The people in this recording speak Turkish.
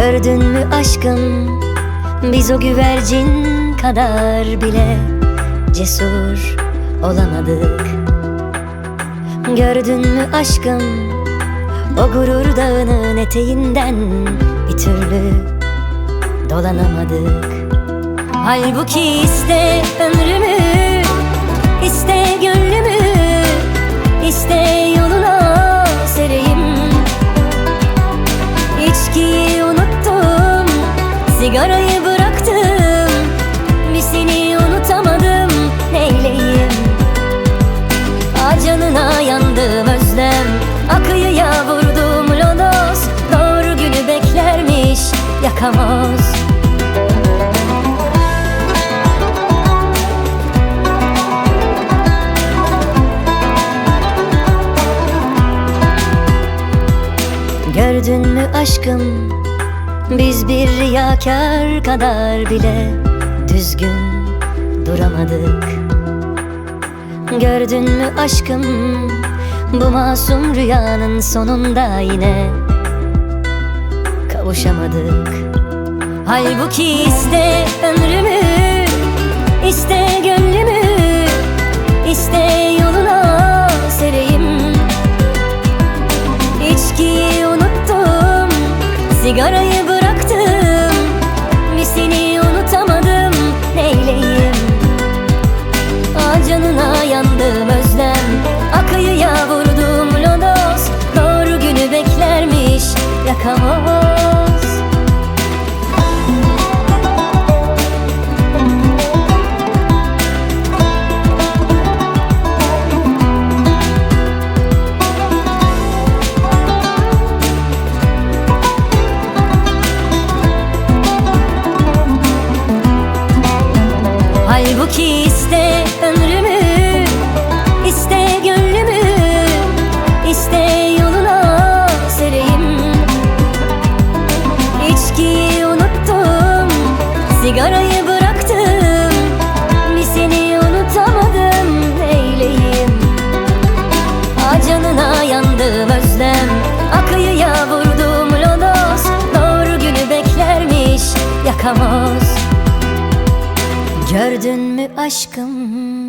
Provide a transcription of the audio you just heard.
Gördün mü aşkım? Biz o güvercin kadar bile Cesur olamadık. Gördün mü aşkım? O gurur dağının eteğinden Bir türlü dolanamadık. Halbuki iste ömrümü Sigarayı bıraktım. Bir seni unutamadım. Neyleyim? Ah canına yandım özlem. Akıyıya vurdum lodos. Doğru günü beklermiş Yakamoz Gördün mü aşkım Biz bir riyakar kadar bile Düzgün duramadık. Gördün mü aşkım Bu masum rüyanın sonunda yine Kavuşamadık. Halbuki iste ömrümü iste gönlümü iste yoluna sereyim. İçkiyi unuttum Sigarayı Yakamoz Halbuki Sigarayı bıraktım. Bir seni unutamadım Neyleyim? Ah canına yandım özlem. Akıyıya vurdum lodos. Doğru günü beklermiş Yakamoz Gördün mü aşkım